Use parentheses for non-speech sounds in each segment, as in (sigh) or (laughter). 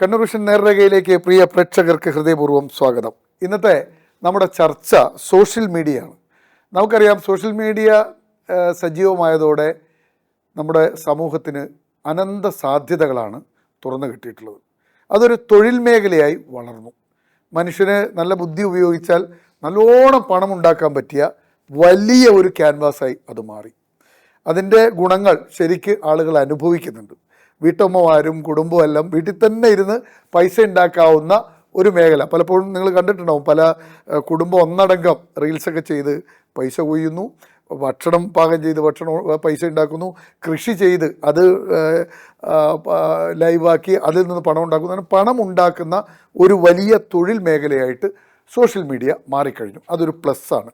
Kannur vision നേർരേഖയിലേക്ക് പ്രിയ പ്രേക്ഷകർക്ക് ഹൃദയപൂർവം സ്വാഗതം. ഇന്നത്തെ നമ്മുടെ ചർച്ച സോഷ്യൽ മീഡിയ ആണ് നമുക്കറിയാം സോഷ്യൽ മീഡിയ സജീവമായതോടെ നമ്മുടെ സമൂഹത്തിന് അനന്ത സാധ്യതകളാണ് തുറന്നു കിട്ടിയിട്ടുള്ളത്. അതൊരു തൊഴിൽ മേഖലയായി വളർന്നു. മനുഷ്യന് നല്ല ബുദ്ധി ഉപയോഗിച്ചാൽ നല്ലോണം പണം ഉണ്ടാക്കാൻ പറ്റിയ വലിയ ഒരു ക്യാൻവാസായി അത് മാറി. അതിന്റെ ഗുണങ്ങൾ ശരിക്ക് ആളുകൾ അനുഭവിക്കുന്നുണ്ട്. വീട്ടമ്മമാരും കുടുംബവും എല്ലാം വീട്ടിൽ തന്നെ ഇരുന്ന് പൈസ ഉണ്ടാക്കാവുന്ന ഒരു മേഖല. പലപ്പോഴും നിങ്ങൾ കണ്ടിട്ടുണ്ടാവും പല കുടുംബം ഒന്നടങ്കം റീൽസൊക്കെ ചെയ്ത് പൈസ കൊയ്യുന്നു ഭക്ഷണം പാകം ചെയ്ത് ഭക്ഷണം പൈസ ഉണ്ടാക്കുന്നു കൃഷി ചെയ്ത് അത് ലൈവാക്കി അതിൽ നിന്ന് പണം ഉണ്ടാക്കുന്നു. പണം ഉണ്ടാക്കുന്ന ഒരു വലിയ തൊഴിൽ മേഖലയായിട്ട് സോഷ്യൽ മീഡിയ മാറിക്കഴിഞ്ഞു. അതൊരു പ്ലസ്സാണ്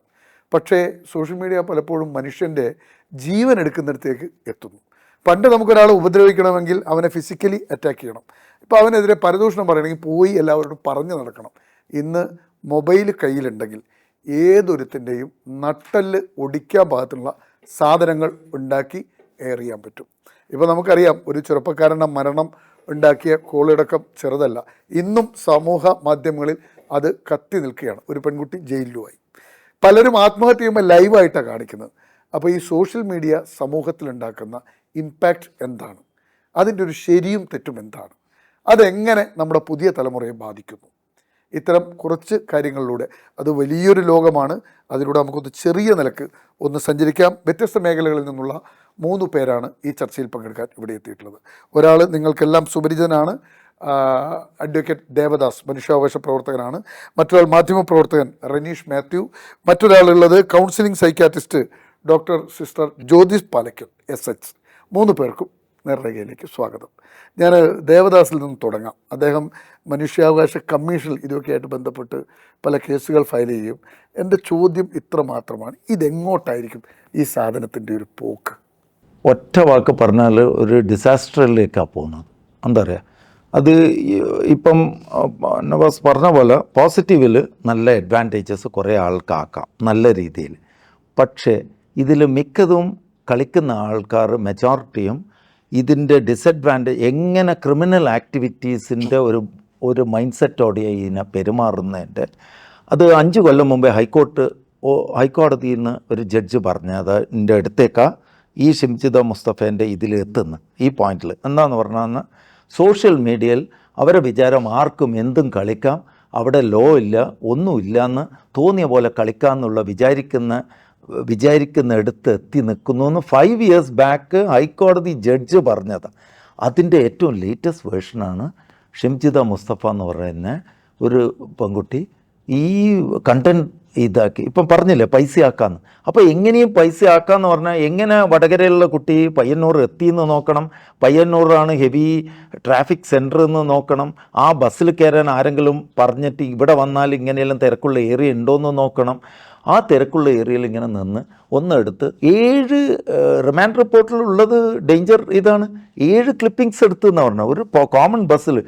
പക്ഷേ സോഷ്യൽ മീഡിയ പലപ്പോഴും മനുഷ്യന്റെ ജീവൻ എടുക്കുന്നിടത്തേക്ക് എത്തുന്നു. പണ്ട് നമുക്കൊരാളെ ഉപദ്രവിക്കണമെങ്കിൽ അവനെ ഫിസിക്കലി അറ്റാക്ക് ചെയ്യണം. ഇപ്പോൾ അവനെതിരെ പരദൂഷണം പറയണമെങ്കിൽ പോയി എല്ലാവരോടും പറഞ്ഞു നടക്കണം. ഇന്ന് മൊബൈൽ കയ്യിലുണ്ടെങ്കിൽ ഏതൊരുത്തിന്റെയും നട്ടൽ ഒടിക്കാൻ പാകത്തിനുള്ള സാധനങ്ങൾ ഉണ്ടാക്കി എറിയാൻ പറ്റും. ഇപ്പോൾ നമുക്കറിയാം ഒരു ചെറുപ്പക്കാരന്റെ മരണം ഉണ്ടാക്കിയ കോളിടക്കം ചെറുതല്ല. ഇന്നും സമൂഹ മാധ്യമങ്ങളിൽ അത് കത്തി നിൽക്കുകയാണ്. ഒരു പെൺകുട്ടി ജയിലിലുമായി. പലരും ആത്മഹത്യ ചെയ്യുമ്പോൾ ലൈവായിട്ടാണ് കാണിക്കുന്നത്. അപ്പോൾ ഈ സോഷ്യൽ മീഡിയ സമൂഹത്തിലുണ്ടാക്കുന്ന ഇമ്പാക്റ്റ് എന്താണ്? അതിന്റെ ഒരു ശരിയും തെറ്റും എന്താണ്? അതെങ്ങനെ നമ്മുടെ പുതിയ തലമുറയെ ബാധിക്കുന്നു? ഇത്തരം കുറച്ച് കാര്യങ്ങളിലൂടെ അത് വലിയൊരു ലോകമാണ്. അതിലൂടെ നമുക്കൊന്ന് ചെറിയ നിലയ്ക്ക് ഒന്ന് സഞ്ചരിക്കാം. വ്യത്യസ്ത മേഖലകളിൽ നിന്നുള്ള മൂന്ന് പേരാണ് ഈ ചർച്ചയിൽ പങ്കെടുക്കാൻ ഇവിടെ എത്തിയിട്ടുള്ളത്. ഒരാൾ നിങ്ങൾക്കെല്ലാം സുപരിചിതനാണ്. അഡ്വക്കേറ്റ് ദേവദാസ് മനുഷ്യാവകാശ പ്രവർത്തകനാണ്. മറ്റൊരാൾ മാധ്യമപ്രവർത്തകൻ Ranish Mathew. മറ്റൊരാളുള്ളത് counselling psychiatrist doctor sister Jyothis Palakkal S H. മൂന്ന് പേർക്കും നേർരേഖയിലേക്ക് സ്വാഗതം. ഞാൻ ദേവദാസിൽ നിന്ന് തുടങ്ങാം. അദ്ദേഹം മനുഷ്യാവകാശ കമ്മീഷനിൽ ഇതൊക്കെയായിട്ട് ബന്ധപ്പെട്ട് പല കേസുകൾ ഫയൽ ചെയ്യും. എന്റെ ചോദ്യം ഇത്ര മാത്രമാണ്. ഇതെങ്ങോട്ടായിരിക്കും ഈ സാധനത്തിന്റെ ഒരു പോക്ക്? ഒറ്റ വാക്ക് പറഞ്ഞാൽ ഒരു ഡിസാസ്റ്ററിലേക്കാണ് പോകുന്നത്. എന്താ പറയുക അത് ഇപ്പം നവാസ് പറഞ്ഞ പോലെ പോസിറ്റീവിൽ നല്ല അഡ്വാന്റേജസ് കുറേ ആൾക്കാക്കാം നല്ല രീതിയിൽ. പക്ഷേ ഇതിൽ മിക്കതും കളിക്കുന്ന ആൾക്കാർ മെജോറിറ്റിയും ഇതിന്റെ ഡിസഡ്വാന്റേജ് എങ്ങനെ ക്രിമിനൽ ആക്ടിവിറ്റീസിന്റെ ഒരു ഒരു മൈൻഡ് സെറ്റോടെ ഇതിനെ പെരുമാറുന്നതിന്റെ. അത് അഞ്ച് കൊല്ലം മുമ്പേ ഹൈക്കോർട്ട് ഹൈക്കോടതിയിൽ നിന്ന് ഒരു ജഡ്ജ് പറഞ്ഞത് എന്റെ അടുത്തേക്കാ ഈ ഷിംജിദ മുസ്തഫേന്റെ ഇതിൽ എത്തുന്നു ഈ പോയിന്റിൽ. എന്താന്ന് പറഞ്ഞാൽ സോഷ്യൽ മീഡിയയിൽ അവരെ വിചാരം ആർക്കും എന്തും കളിക്കാം അവിടെ ലോ ഇല്ല ഒന്നുമില്ല എന്ന് തോന്നിയ പോലെ കളിക്കാമെന്നുള്ള വിചാരിക്കുന്ന വിചാരിക്കുന്ന അടുത്ത് എത്തി നിൽക്കുന്നു എന്ന് ഫൈവ് ഇയേഴ്സ് ബാക്ക് ഹൈക്കോടതി ജഡ്ജ് പറഞ്ഞത്. അതിന്റെ ഏറ്റവും ലേറ്റസ്റ്റ് വേർഷനാണ് ഷിംജിത മുസ്തഫ എന്ന് പറയുന്ന ഒരു പെൺകുട്ടി ഈ കണ്ടന്റ് ഇതാക്കി. ഇപ്പം പറഞ്ഞില്ലേ പൈസ ആക്കാന്ന് അപ്പോൾ എങ്ങനെയും പൈസ ആക്കാന്ന് പറഞ്ഞാൽ എങ്ങനെ വടകരയിലുള്ള കുട്ടി പയ്യന്നൂർ എത്തിയെന്ന് നോക്കണം? പയ്യന്നൂറാണ് ഹെവി ട്രാഫിക് സെന്റർ എന്ന് നോക്കണം? ആ ബസ്സിൽ കയറാൻ ആരെങ്കിലും പറഞ്ഞിട്ട് ഇവിടെ വന്നാൽ ഇങ്ങനെയെല്ലാം തിരക്കുള്ള ഏരിയ ഉണ്ടോയെന്ന് നോക്കണം? ആ തിരക്കുള്ള ഏരിയയിൽ ഇങ്ങനെ നിന്ന് ഒന്നെടുത്ത് ഏഴ് റിമാൻഡ് റിപ്പോർട്ടിലുള്ളത് ഡേഞ്ചർ ഇതാണ്. ഏഴ് ക്ലിപ്പിംഗ്സ് എടുത്തു എന്ന് പറഞ്ഞാൽ ഒരു കോമൺ ബസ്സിൽ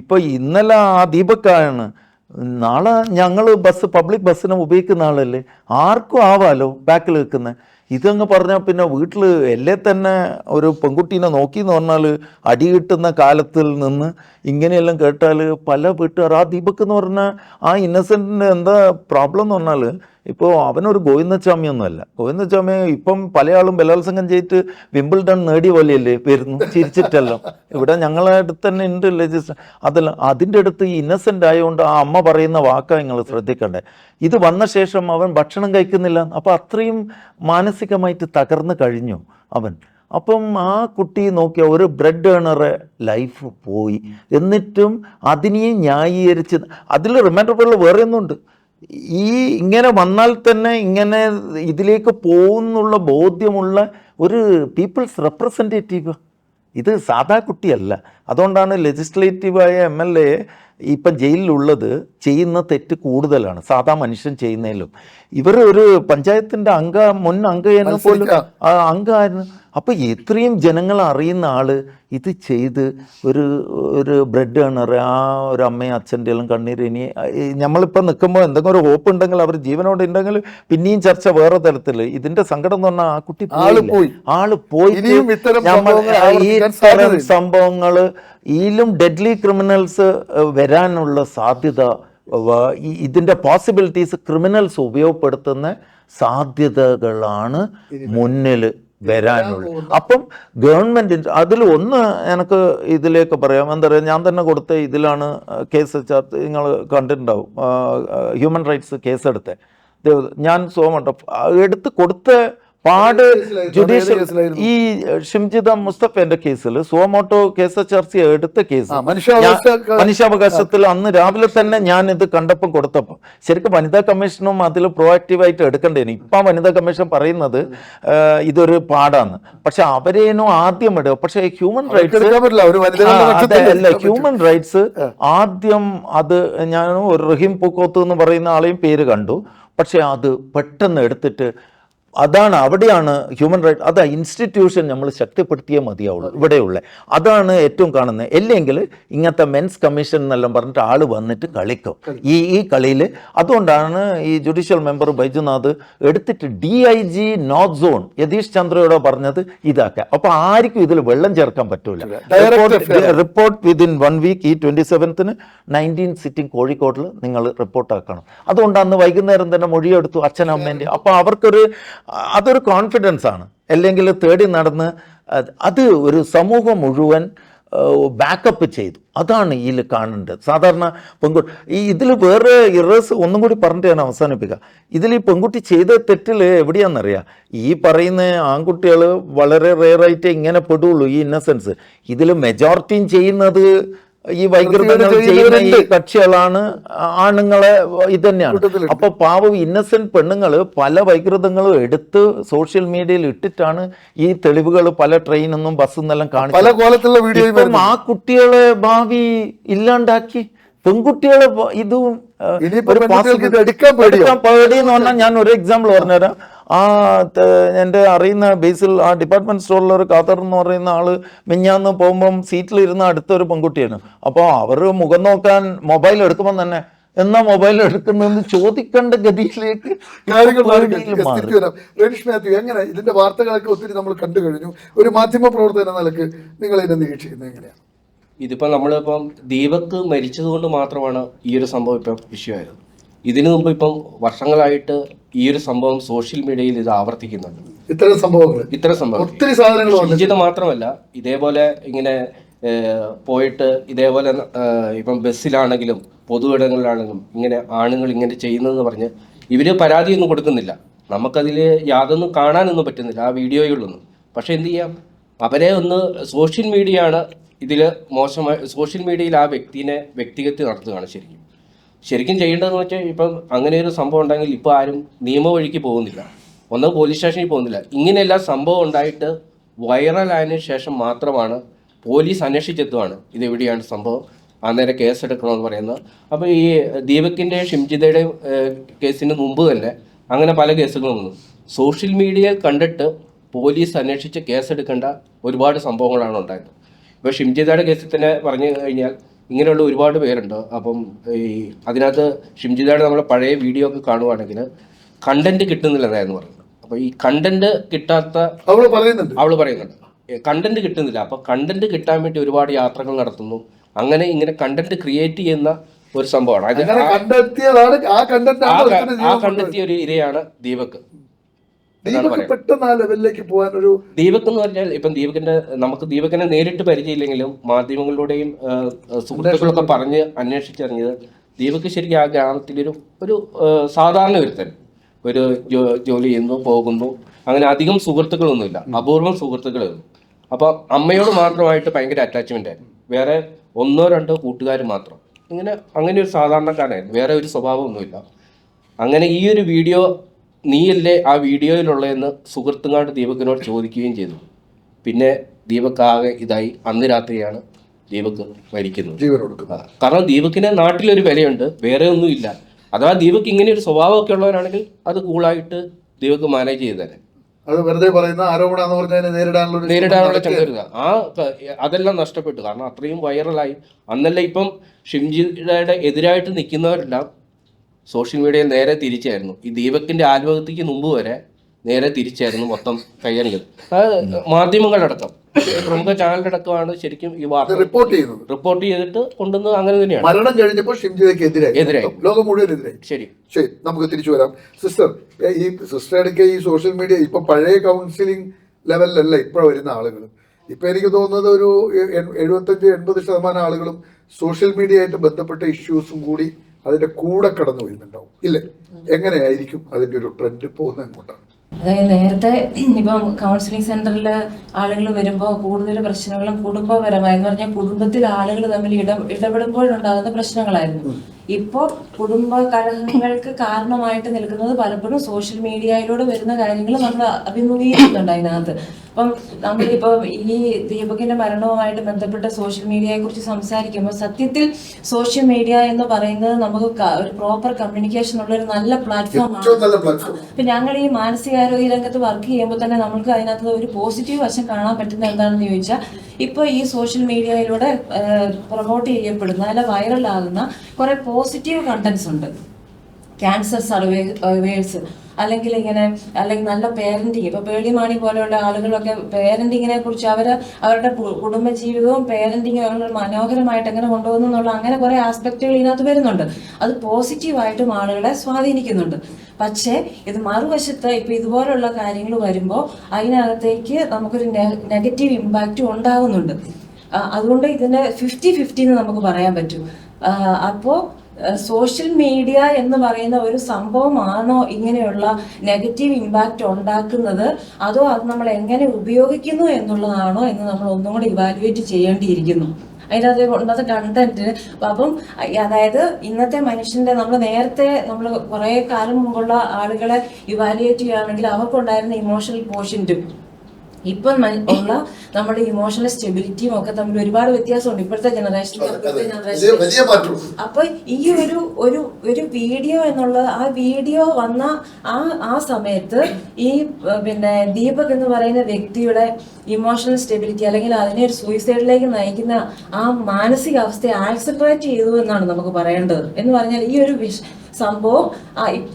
ഇപ്പോൾ ഇന്നലെ ആ ദീപക്കാണ്. നാളെ ഞങ്ങൾ ബസ് പബ്ലിക് ബസ്സിനെ ഉപയോഗിക്കുന്ന ആളല്ലേ? ആർക്കും ആവാലോ ബാക്കിൽ നിൽക്കുന്നത് ഇതങ്ങ് പറഞ്ഞാൽ പിന്നെ വീട്ടിൽ എല്ലേ തന്നെ ഒരു പെൺകുട്ടീനെ നോക്കി എന്ന് പറഞ്ഞാൽ അടി കിട്ടുന്ന കാലത്തിൽ നിന്ന് ഇങ്ങനെയെല്ലാം കേട്ടാൽ പല വീട്ടുകാർ ആ ദീപക് എന്ന് പറഞ്ഞാൽ ആ ഇന്നസെന്റിന്റെ എന്താ പ്രോബ്ലം എന്ന് പറഞ്ഞാൽ ഇപ്പോൾ അവനൊരു ഗോവിന്ദസ്വാമിയൊന്നുമല്ല. ഗോവിന്ദസ്വാമി ഇപ്പം പലയാളും ബലാത്സംഗം ചെയ്തിട്ട് വിംബിൾഡൺ നേടിയ പോലെയല്ലേ വരുന്നു? ചിരിച്ചിട്ടെല്ലാം. ഇവിടെ ഞങ്ങളുടെ അടുത്ത് തന്നെ ഉണ്ട് ലജിസ്റ്റർ അതല്ല അതിന്റെ അടുത്ത് ഇന്നസെന്റ് ആയതുകൊണ്ട് ആ അമ്മ പറയുന്ന വാക്കാണ് നിങ്ങൾ ശ്രദ്ധിക്കണ്ടേ. ഇത് വന്ന ശേഷം അവൻ ഭക്ഷണം കഴിക്കുന്നില്ല. അപ്പോൾ അത്രയും മാനസികമായിട്ട് തകർന്നു കഴിഞ്ഞു അവൻ. അപ്പം ആ കുട്ടി നോക്കിയ ഒരു ബ്രെഡ് ഏണറെ ലൈഫ് പോയി. എന്നിട്ടും അതിനെയും ന്യായീകരിച്ച് അതിൽ റിമൈൻഡർ വേറെ ഒന്നുണ്ട് ഈ ഇങ്ങനെ വന്നാൽ തന്നെ ഇങ്ങനെ ഇതിലേക്ക് പോകുന്നുള്ള ബോധ്യമുള്ള ഒരു പീപ്പിൾസ് റെപ്രസെന്റേറ്റീവ് ഇത് സാധാ കുട്ടിയല്ല. അതുകൊണ്ടാണ് ലെജിസ്ലേറ്റീവായ എം എൽ എ ഇപ്പം ജയിലിലുള്ളത് ചെയ്യുന്ന തെറ്റ് കൂടുതലാണ്. സാധാ മനുഷ്യൻ ചെയ്യുന്നതിലും. ഇവർ ഒരു പഞ്ചായത്തിന്റെ അംഗ മുൻ അംഗ എന്ന പോലും അംഗമായിരുന്നു അപ്പോൾ ഇത്രയും ജനങ്ങൾ അറിയുന്ന ആൾ ഇത് ചെയ്ത് ഒരു ഒരു ബ്രെഡ് ഏണർ ആ ഒരു അമ്മയും അച്ഛന്റെ എല്ലാം കണ്ണീർ ഇനി നമ്മളിപ്പോൾ നിൽക്കുമ്പോൾ എന്തെങ്കിലും ഒരു ഹോപ്പ് ഉണ്ടെങ്കിൽ അവർ ജീവനോട് ഉണ്ടെങ്കിൽ പിന്നെയും ചർച്ച വേറെ തരത്തിൽ ഇതിന്റെ സങ്കടം എന്ന് പറഞ്ഞാൽ ആ കുട്ടി പോയി. ആൾ പോയി ഇത്തരം സംഭവങ്ങൾ ഈ തരം സംഭവങ്ങൾ ഈലും ഡെഡ്ലി ക്രിമിനൽസ് വരാനുള്ള സാധ്യത ഇതിന്റെ പോസിബിലിറ്റീസ് ക്രിമിനൽസ് ഉപയോഗപ്പെടുത്തുന്ന സാധ്യതകളാണ് മുന്നിൽ വരാനുള്ളത് അപ്പം ഗവൺമെന്റ് അതിൽ ഒന്ന് എനിക്ക് ഇതിലേക്ക് പറയാം. എന്താ പറയുക ഞാൻ തന്നെ കൊടുത്ത ഇതിലാണ് കേസ് ചാർത്ത് നിങ്ങൾ കണ്ടിട്ടുണ്ടാവും. ഹ്യൂമൻ റൈറ്റ്സ് കേസ് എടുത്തത് ഞാൻ സോമട്ടോ എടുത്ത് കൊടുത്ത പാട് ജുഡീഷ്യൽ? ഈ ഷിംജിത മുസ്തഫന്റെ കേസിൽ സോമോട്ടോ കേസ് ചർച്ച എടുത്ത കേസ്. മനുഷ്യാവകാശത്തിൽ അന്ന് രാവിലെ തന്നെ ഞാൻ ഇത് കണ്ടപ്പം കൊടുത്തപ്പോൾ ശരിക്കും വനിതാ കമ്മീഷനും അതിൽ പ്രൊആക്റ്റീവായിട്ട് എടുക്കേണ്ടതിന് ഇപ്പം വനിതാ കമ്മീഷൻ പറയുന്നത് ഇതൊരു പാടാന്ന് പക്ഷെ അവരേനും ആദ്യം ഇടുക പക്ഷെ ഹ്യൂമൻ റൈറ്റ്സ് അല്ല ഹ്യൂമൻ റൈറ്റ്സ് ആദ്യം അത് ഞാൻ ഒരു റഹീം പൂക്കോത്ത് എന്ന് പറയുന്ന ആളെയും പേര് കണ്ടു. പക്ഷെ അത് പെട്ടെന്ന് എടുത്തിട്ട് അതാണ് അവിടെയാണ് ഹ്യൂമൻ റൈറ്റ് അതാ ഇൻസ്റ്റിറ്റ്യൂഷൻ നമ്മൾ ശക്തിപ്പെടുത്തിയേ മതിയാവുള്ളൂ ഇവിടെയുള്ള. അതാണ് ഏറ്റവും കാണുന്നത്. അല്ലെങ്കിൽ ഇങ്ങനത്തെ മെൻസ് കമ്മീഷൻ എന്നെല്ലാം പറഞ്ഞിട്ട് ആൾ വന്നിട്ട് കളിക്കും. ഈ ഈ കളിയിൽ അതുകൊണ്ടാണ് ഈ ജുഡീഷ്യൽ മെമ്പർ ബൈജുനാഥ് എടുത്തിട്ട് D I G north zone Yathish ചന്ദ്രയോട് പറഞ്ഞത് ഇതാക്കുക. അപ്പോൾ ആർക്കും ഇതിൽ വെള്ളം ചേർക്കാൻ പറ്റൂല. റിപ്പോർട്ട് വിതിൻ വൺ വീക്ക് ഈ ട്വന്റി സെവൻത്തിന് നയന്റീൻ സിറ്റിംഗ് കോഴിക്കോട്ടിൽ നിങ്ങൾ റിപ്പോർട്ടാക്കണം അതുകൊണ്ട് അന്ന് വൈകുന്നേരം തന്നെ മൊഴിയെടുത്തു അച്ഛനമ്മേന്റെ അപ്പോൾ അവർക്കൊരു അതൊരു കോൺഫിഡൻസ് ആണ്. അല്ലെങ്കിൽ തേടി നടന്ന് അത് ഒരു സമൂഹം മുഴുവൻ ബാക്കപ്പ് ചെയ്തു. അതാണ് ഇതിൽ കാണേണ്ടത്. സാധാരണ പെൺകുട്ടി ഈ ഇതിൽ വേറെ ഇറേഴ്സ് ഒന്നും കൂടി പറഞ്ഞിട്ട് ഞാൻ അവസാനിപ്പിക്കുക ഇതിൽ ഈ പെൺകുട്ടി ചെയ്ത തെറ്റിൽ എവിടെയാണെന്നറിയാം ഈ പറയുന്ന ആൺകുട്ടികൾ വളരെ റെയറായിട്ട് ഇങ്ങനെ പെടുള്ളൂ ഈ ഇന്നസെൻസ് ഇതിൽ മെജോറിറ്റിയും ചെയ്യുന്നത് ഈ വൈകൃതങ്ങൾ ചെയ്യുന്ന ഈ കക്ഷികളാണ് ആണുങ്ങളെ ഇത് തന്നെയാണ്. അപ്പൊ പാവം ഇന്നസെന്റ് പെണ്ണുങ്ങൾ പല വൈകൃതങ്ങളും എടുത്ത് സോഷ്യൽ മീഡിയയിൽ ഇട്ടിട്ടാണ് ഈ തെളിവുകൾ പല ട്രെയിനൊന്നും ബസ്സെന്നെല്ലാം ഇപ്പം ആ കുട്ടികളെ ഭാവി ഇല്ലാണ്ടാക്കി. പെൺകുട്ടികളെ ഇതും എടുക്കാൻ? പേടി എന്ന് പറഞ്ഞാൽ ഞാൻ ഒരു എക്സാമ്പിൾ പറഞ്ഞുതരാം. ആ എന്റെ എന്റെ അറിയുന്ന ബേസിൽ ആ ഡിപ്പാർട്ട്മെന്റ് സ്റ്റോറിൽ ഒരു ഖാദർ എന്ന് പറയുന്ന ആൾ മിഞ്ഞാന്ന് പോകുമ്പം സീറ്റിലിരുന്ന അടുത്തൊരു പെൺകുട്ടിയാണ്. അപ്പോൾ അവർ മുഖം നോക്കാൻ മൊബൈൽ എടുക്കുമ്പോൾ തന്നെ എന്നാ മൊബൈൽ എടുക്കുന്നതെന്ന് ചോദിക്കേണ്ട ഗതിയിലേക്ക് മാത്യു എങ്ങനെ? ഇതിന്റെ വാർത്തകളൊക്കെ ഒത്തിരി നമ്മൾ കണ്ടു കഴിഞ്ഞു. ഒരു മാധ്യമ പ്രവർത്തകൻ എന്ന നിലയ്ക്ക് നിങ്ങൾ ഇതിനെ നിരീക്ഷിക്കുന്നത് എങ്ങനെയാണ്? ഇതിപ്പോൾ നമ്മളിപ്പം ദീപക് മരിച്ചതുകൊണ്ട് മാത്രമാണ് ഈ ഒരു സംഭവം ഇപ്പം ആയത് ഇതിനു മുമ്പ് ഇപ്പം വർഷങ്ങളായിട്ട് ഈ ഒരു സംഭവം സോഷ്യൽ മീഡിയയിൽ ഇത് ആവർത്തിക്കുന്നുണ്ട്. ഇത്തരം സംഭവങ്ങൾ? ഇത്തരം സംഭവം ഒത്തിരി സാധനങ്ങൾ ഇത് മാത്രമല്ല ഇതേപോലെ ഇങ്ങനെ പോയിട്ട് ഇതേപോലെ ഇപ്പം ബസ്സിലാണെങ്കിലും പൊതുവിടങ്ങളിലാണെങ്കിലും ഇങ്ങനെ ആണുങ്ങൾ ഇങ്ങനെ ചെയ്യുന്നതെന്ന് പറഞ്ഞ് ഇവർ പരാതിയൊന്നും കൊടുക്കുന്നില്ല. നമുക്കതിൽ യാതൊന്നും കാണാനൊന്നും പറ്റുന്നില്ല. ആ വീഡിയോയിലൊന്നും പക്ഷെ എന്ത് ചെയ്യാം? അവരെ ഒന്ന് സോഷ്യൽ മീഡിയ ആണ് ഇതിൽ മോശമായി സോഷ്യൽ മീഡിയയിൽ ആ വ്യക്തിനെ വ്യക്തിഗത നടത്തുകയാണ് ശരിക്കും. ശരിക്കും ചെയ്യേണ്ടതെന്ന് വെച്ചാൽ ഇപ്പം അങ്ങനെ ഒരു സംഭവം ഉണ്ടെങ്കിൽ ഇപ്പോൾ ആരും നിയമവഴിക്ക് പോകുന്നില്ല. ഒന്ന് പോലീസ് സ്റ്റേഷനിൽ പോകുന്നില്ല. ഇങ്ങനെയെല്ലാം സംഭവം ഉണ്ടായിട്ട് വൈറലായതിനു ശേഷം മാത്രമാണ് പോലീസ് അന്വേഷിച്ചെത്തുവാണ് ഇതെവിടെയാണ് സംഭവം. അന്നേരം കേസെടുക്കണമെന്ന് പറയുന്നത്. അപ്പോൾ ഈ ദീപക്കിന്റെയും ഷിംജിതയുടെയും കേസിന് മുമ്പ് തന്നെ അങ്ങനെ പല കേസുകളും വന്നു. സോഷ്യൽ മീഡിയയിൽ കണ്ടിട്ട് പോലീസ് അന്വേഷിച്ച് കേസെടുക്കേണ്ട ഒരുപാട് സംഭവങ്ങളാണ് ഉണ്ടായത്. ഇപ്പോൾ ഷിംജിതയുടെ കേസിൽ തന്നെ പറഞ്ഞു കഴിഞ്ഞാൽ ഇങ്ങനെയുള്ള ഒരുപാട് പേരുണ്ട്. അപ്പം ഈ അതിനകത്ത് ഷിംജിതയുടെ നമ്മളെ പഴയ വീഡിയോ ഒക്കെ കാണുവാണെങ്കിൽ കണ്ടന്റ് എന്ന് പറയുന്നത്. അപ്പോൾ ഈ കണ്ടന്റ് കിട്ടാത്ത അവൾ പറയുന്നുണ്ട്. അവൾ പറയുന്നുണ്ട്. കണ്ടന്റ് കിട്ടുന്നില്ല. അപ്പോൾ കണ്ടന്റ് കിട്ടാൻ വേണ്ടി ഒരുപാട് യാത്രകൾ നടത്തുന്നു. അങ്ങനെ ഇങ്ങനെ കണ്ടന്റ് ക്രിയേറ്റ് ചെയ്യുന്ന ഒരു സംഭവമാണ്. ആ കണ്ടെത്തിയ ഒരു ഇരയാണ് ദീപക്. പറയുന്നത്. പെട്ടെന്ന് ആ ലെവലിലേക്ക് പോകാൻ ഒരു ദീപക് എന്ന് പറഞ്ഞാൽ ഇപ്പം ദീപകിന്റെ നമുക്ക് ദീപകിനെ നേരിട്ട് പരിചയമില്ലെങ്കിലും മാധ്യമങ്ങളിലൂടെയും സുഹൃത്തുക്കളൊക്കെ പറഞ്ഞ് അന്വേഷിച്ചറിഞ്ഞത് ദീപക് ശരിക്കും ആ ഗ്രാമത്തിലൊരു ഒരു സാധാരണ ഒരുത്തൻ. ഒരു ജോലി ചെയ്യുന്നു പോകുന്നു. അങ്ങനെ അധികം സുഹൃത്തുക്കളൊന്നുമില്ല. അപൂർവം സുഹൃത്തുക്കളൊന്നും അപ്പോൾ അമ്മയോട് മാത്രമായിട്ട് ഭയങ്കര അറ്റാച്ച്മെന്റ് ആയിരുന്നു. വേറെ ഒന്നോ രണ്ടോ കൂട്ടുകാർ മാത്രം. ഇങ്ങനെ അങ്ങനെ ഒരു സാധാരണക്കാരനായിരുന്നു. വേറെ ഒരു സ്വഭാവമൊന്നുമില്ല. അങ്ങനെ ഈ ഒരു വീഡിയോ നീയല്ലേ ആ വീഡിയോയിലുള്ളതെന്ന് സുഹൃത്തുങ്ങാണ്ട് ദീപകിനോട് ചോദിക്കുകയും ചെയ്തു. പിന്നെ ദീപക് ആകെ ഇതായി അന്ന് രാത്രിയാണ് ദീപക് മരിക്കുന്നത്. കാരണം ദീപക്കിന് നാട്ടിലൊരു വിലയുണ്ട് വേറെ ഒന്നുമില്ല. അഥവാ ദീപക് ഇങ്ങനെ ഒരു സ്വഭാവമൊക്കെ ഉള്ളവരാണെങ്കിൽ അത് കൂളായിട്ട് ദീപക് മാനേജ് ചെയ്തേനെ അത് വെറുതെ പറയുന്ന ആരോപണം എന്ന് പറഞ്ഞാൽ നേരിടാനുള്ള നേരിടാനുള്ള ആ അതെല്ലാം നഷ്ടപ്പെട്ടു. കാരണം അത്രയും വൈറലായി അന്നല്ല ഇപ്പം ഷിംജിയുടെ എതിരായിട്ട് നിൽക്കുന്നവരെല്ലാം സോഷ്യൽ മീഡിയയിൽ നേരെ തിരിച്ചായിരുന്നു. ഈ ദീപക്കിന്റെ ആത്മഹത്യക്ക് മുമ്പ് വരെ നേരെ തിരിച്ചായിരുന്നു മൊത്തം കൈയണികൾ അത് മാധ്യമങ്ങളടക്കം പ്രമുഖ ചാനലടക്കമാണ് ശരിക്കും ഈ വാർത്ത റിപ്പോർട്ട് ചെയ്യുന്നത്. റിപ്പോർട്ട് ചെയ്തിട്ട് കൊണ്ടുവന്നത് അങ്ങനെ തന്നെയാണ്. മരണം കഴിഞ്ഞപ്പോൾ ഷിംജിതയ്ക്ക് എതിരെ. ലോകം മുഴുവൻ എതിരെ ശരി. ശരി നമുക്ക് തിരിച്ചു വരാം. സിസ്റ്റർ ഈ സിസ്റ്ററുടെ ഈ സോഷ്യൽ മീഡിയ ഇപ്പൊ പഴയ കൗൺസിലിംഗ് ലെവലിലല്ല ഇപ്പോൾ വരുന്ന ആളുകൾ ഇപ്പൊ എനിക്ക് തോന്നുന്നത് ഒരു എഴുപത്തഞ്ച് എൺപത് ശതമാനം ആളുകളും സോഷ്യൽ മീഡിയ ആയിട്ട് ബന്ധപ്പെട്ട ഇഷ്യൂസും കൂടി അതിന്റെ കൂടെ കടന്നു വരുന്നുണ്ടാവും. ഇല്ലേ? എങ്ങനെയായിരിക്കും അതിന്റെ ഒരു ട്രെൻഡ് പോകുന്നത് എങ്ങോട്ടാണ്? അതായത് നേരത്തെ ഇപ്പം കൗൺസിലിംഗ് സെന്ററിൽ ആളുകൾ വരുമ്പോൾ കൂടുതൽ പ്രശ്നങ്ങളും കുടുംബപരമായി എന്ന് പറഞ്ഞാൽ കുടുംബത്തിൽ ആളുകൾ തമ്മിൽ ഇട ഇടപെടുമ്പോഴുണ്ടാകുന്ന പ്രശ്നങ്ങളായിരുന്നു. ഇപ്പോൾ കുടുംബ കലഹങ്ങൾക്ക് കാരണമായിട്ട് നിൽക്കുന്നത് പലപ്പോഴും സോഷ്യൽ മീഡിയയിലൂടെ വരുന്ന കാര്യങ്ങൾ നമ്മൾ അഭിമുഖീകരിക്കുന്നുണ്ട് അതിനകത്ത്. അപ്പം നമ്മളിപ്പോൾ ഈ ദീപകിന്റെ മരണവുമായിട്ട് ബന്ധപ്പെട്ട സോഷ്യൽ മീഡിയയെ കുറിച്ച് സംസാരിക്കുമ്പോൾ സത്യത്തിൽ സോഷ്യൽ മീഡിയ എന്ന് പറയുന്നത് നമുക്ക് ഒരു പ്രോപ്പർ കമ്മ്യൂണിക്കേഷൻ ഉള്ള ഒരു നല്ല പ്ലാറ്റ്ഫോം ആണ്. ഏറ്റവും നല്ല പ്ലാറ്റ്ഫോം ഇപ്പൊ ഞങ്ങൾ ഈ മാനസികാരോഗ്യ രംഗത്ത് വർക്ക് ചെയ്യുമ്പോൾ തന്നെ നമുക്ക് അതിനകത്ത് ഒരു പോസിറ്റീവ് വശം കാണാൻ പറ്റുന്ന എന്താണെന്ന് ചോദിച്ചാൽ ഇപ്പൊ ഈ സോഷ്യൽ മീഡിയയിലൂടെ പ്രൊമോട്ട് ചെയ്യപ്പെടുന്ന അല്ല വൈറലാകുന്ന കുറെ പോസിറ്റീവ് കണ്ടൻസ് ഉണ്ട്. ക്യാൻസർ സർവേവേഴ്സ് അല്ലെങ്കിൽ ഇങ്ങനെ അല്ലെങ്കിൽ നല്ല പേരന്റിങ് ഇപ്പോൾ പേളിമാണി പോലെയുള്ള ആളുകളൊക്കെ പേരന്റിങ്ങിനെ കുറിച്ച് അവർ അവരുടെ കുടുംബജീവിതവും പേരന്റിങ്ങും പേരന്റിങ്ങും മനോഹരമായിട്ട് എങ്ങനെ കൊണ്ടുപോകുന്നു എന്നുള്ള അങ്ങനെ കുറേ ആസ്പെക്റ്റുകൾ ഇതിനകത്ത് വരുന്നുണ്ട്. അത് പോസിറ്റീവായിട്ടും ആളുകളെ സ്വാധീനിക്കുന്നുണ്ട്. പക്ഷേ ഇത് മറുവശത്ത് ഇപ്പം ഇതുപോലുള്ള കാര്യങ്ങൾ വരുമ്പോൾ അതിനകത്തേക്ക് നമുക്കൊരു നെഗറ്റീവ് ഇമ്പാക്റ്റും ഉണ്ടാകുന്നുണ്ട്. അതുകൊണ്ട് ഇതിന് ഫിഫ്റ്റി ഫിഫ്റ്റി എന്ന് നമുക്ക് പറയാൻ പറ്റും. ആ, അപ്പോ സോഷ്യൽ മീഡിയ എന്ന് പറയുന്ന ഒരു സംഭവമാണോ ഇങ്ങനെയുള്ള നെഗറ്റീവ് ഇമ്പാക്റ്റ് ഉണ്ടാക്കുന്നത്? അതോ അത് നമ്മൾ എങ്ങനെ ഉപയോഗിക്കുന്നു എന്നുള്ളതാണോ എന്ന് നമ്മൾ ഒന്നും കൂടി ഇവാലുവേറ്റ് ചെയ്യേണ്ടിയിരിക്കുന്നു. അതിന്റെ അത് ഉള്ളത് കണ്ടന്റ് അപ്പം അതായത് ഇന്നത്തെ മനുഷ്യന്റെ നമ്മൾ നേരത്തെ നമ്മൾ കുറേ കാലം മുമ്പുള്ള ആളുകളെ ഇവാലുവേറ്റ് ചെയ്യുകയാണെങ്കിൽ അവർക്കുണ്ടായിരുന്ന ഇമോഷണൽ പോഷന്റും ഇപ്പം (coughs) ഉള്ള നമ്മുടെ ഇമോഷണൽ സ്റ്റെബിലിറ്റിയും ഒക്കെ തമ്മിൽ ഒരുപാട് വ്യത്യാസമുണ്ട്. ഇപ്പോഴത്തെ ജനറേഷൻ അപ്പൊ ഈ ഒരു ഒരു ഒരു വീഡിയോ എന്നുള്ളത് ആ വീഡിയോ വന്ന ആ ആ സമയത്ത് ഈ പിന്നെ ദീപക് എന്ന് പറയുന്ന വ്യക്തിയുടെ ഇമോഷണൽ സ്റ്റെബിലിറ്റി അല്ലെങ്കിൽ അതിനെ ഒരു സൂയിസൈഡിലേക്ക് നയിക്കുന്ന ആ മാനസികാവസ്ഥയെ ആക്സലറേറ്റ് ചെയ്തു എന്നാണ് നമുക്ക് പറയേണ്ടത്. എന്ന് പറഞ്ഞാൽ ഈ ഒരു സംഭവം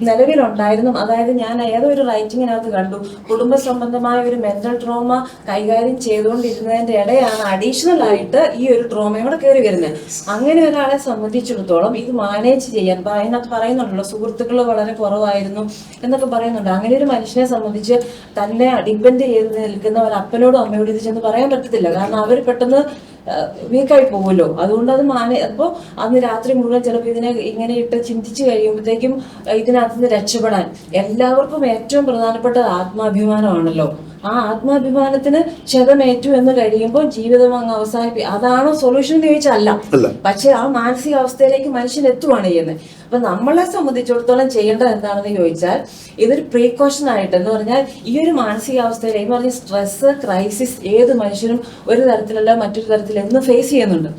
നിലവിലുണ്ടായിരുന്നു. അതായത് ഞാൻ ഏതൊരു റൈറ്റിങ്ങിനകത്ത് കണ്ടു. കുടുംബ സംബന്ധമായ ഒരു മെന്റൽ ട്രോമ കൈകാര്യം ചെയ്തുകൊണ്ടിരുന്നതിന്റെ ഇടയാണ് അഡീഷണൽ ആയിട്ട് ഈ ഒരു ട്രോമയും കയറി വരുന്നത്. അങ്ങനെ ഒരാളെ സംബന്ധിച്ചിടത്തോളം ഇത് മാനേജ് ചെയ്യാൻ അതിനകത്ത് പറയുന്നുണ്ടല്ലോ സുഹൃത്തുക്കൾ വളരെ കുറവായിരുന്നു എന്നൊക്കെ പറയുന്നുണ്ട്. അങ്ങനെ ഒരു മനുഷ്യനെ സംബന്ധിച്ച് തന്നെ ഡിപ്പെൻഡ് ചെയ്ത് നിൽക്കുന്ന ഒരു അപ്പനോടും അമ്മയോടും ഇത് ചെന്ന് പറയാൻ പറ്റത്തില്ല. കാരണം അവർ പെട്ടെന്ന് വീക്കായി പോകുമല്ലോ. അതുകൊണ്ട് അത് മാനേ അപ്പോൾ അന്ന് രാത്രി മുഴുവൻ ചിലപ്പോൾ ഇതിനെ ഇങ്ങനെ ഇട്ട് ചിന്തിച്ച് കഴിയുമ്പോഴത്തേക്കും ഇതിനകത്ത് നിന്ന് രക്ഷപ്പെടാൻ എല്ലാവർക്കും ഏറ്റവും പ്രധാനപ്പെട്ടത് ആത്മാഭിമാനമാണല്ലോ. ആ ആത്മാഭിമാനത്തിന് ക്ഷതമേറ്റു എന്ന് കഴിയുമ്പോൾ ജീവിതം അങ്ങ് അവസാനിപ്പി അതാണോ സൊല്യൂഷൻ എന്ന് അല്ല. പക്ഷെ ആ മാനസികാവസ്ഥയിലേക്ക് മനുഷ്യൻ എത്തുവാണ് ചെയ്യുന്നത്. അപ്പൊ നമ്മളെ സംബന്ധിച്ചിടത്തോളം ചെയ്യേണ്ടത് എന്താണെന്ന് ചോദിച്ചാൽ ഇതൊരു പ്രീകോഷൻ ആയിട്ട് എന്ന് പറഞ്ഞാൽ ഈ ഒരു മാനസികാവസ്ഥയിൽ ഈ പറഞ്ഞ സ്ട്രെസ് ക്രൈസിസ് ഏത് മനുഷ്യനും ഒരു തരത്തിലല്ല മറ്റൊരു തരത്തിൽ എന്ന് ഫേസ് ചെയ്യുന്നുണ്ട്.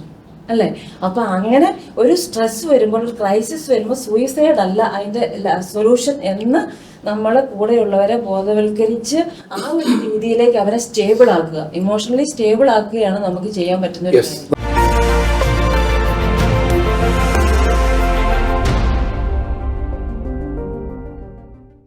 അല്ലേ? അപ്പൊ അങ്ങനെ ഒരു സ്ട്രെസ് വരുമ്പോൾ ഒരു ക്രൈസിസ് വരുമ്പോൾ സൂയിസൈഡ് അല്ല അതിന്റെ സൊല്യൂഷൻ എന്ന് നമ്മളെ കൂടെയുള്ളവരെ ബോധവൽക്കരിച്ച് ആ ഒരു രീതിയിലേക്ക് അവരെ സ്റ്റേബിൾ ആക്കുക. ഇമോഷണലി സ്റ്റേബിൾ ആക്കുകയാണ് നമുക്ക് ചെയ്യാൻ പറ്റുന്ന ഒരു